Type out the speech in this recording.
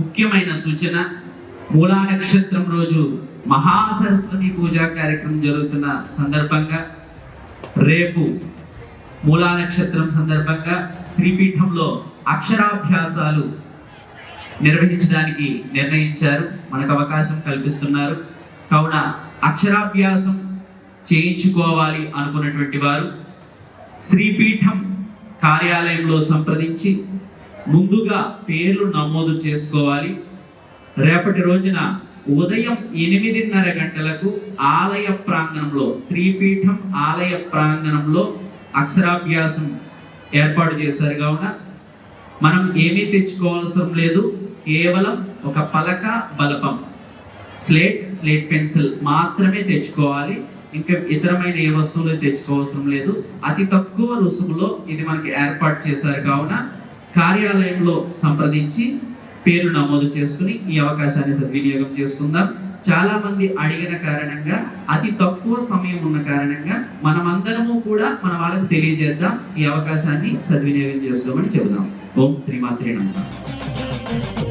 ముఖ్యమైన సూచన మూలా నక్షత్రం రోజు మహాసరస్వతి పూజా కార్యక్రమం జరుగుతున్న సందర్భంగా రేపు మూలా నక్షత్రం సందర్భంగా శ్రీపీఠంలో అక్షరాభ్యాసాలు నిర్వహించడానికి నిర్ణయించారు. మనకు అవకాశం కల్పిస్తున్నారు. కావున అక్షరాభ్యాసం చేయించుకోవాలి అనుకున్నటువంటి వారు శ్రీపీఠం కార్యాలయంలో సంప్రదించి ముందుగా పేర్లు నమోదు చేసుకోవాలి. రేపటి రోజున ఉదయం ఎనిమిదిన్నర గంటలకు ఆలయ ప్రాంగణంలో శ్రీపీఠం ఆలయ ప్రాంగణంలో అక్షరాభ్యాసం ఏర్పాటు చేశారు కావున మనం ఏమీ తెచ్చుకోవాల్సిన లేదు. కేవలం ఒక పలక బలపం స్లేట్ స్లేట్ పెన్సిల్ మాత్రమే తెచ్చుకోవాలి. ఇంకా ఇతరమైన ఏ వస్తువులు తెచ్చుకోవాల్సిన లేదు. అతి తక్కువ రుసుములో ఇది మనకి ఏర్పాటు చేశారు కావున కార్యాలయంలో సంప్రదించి పేరు నమోదు చేసుకుని ఈ అవకాశాన్ని సద్వినియోగం చేసుకుందాం. చాలా మంది అడిగిన కారణంగా అతి తక్కువ సమయం ఉన్న కారణంగా మనమందరము కూడా మన వాళ్ళకి తెలియజేద్దాం. ఈ అవకాశాన్ని సద్వినియోగం చేసుకోమని చెబుదాం. ఓం శ్రీమాత్రి నమః.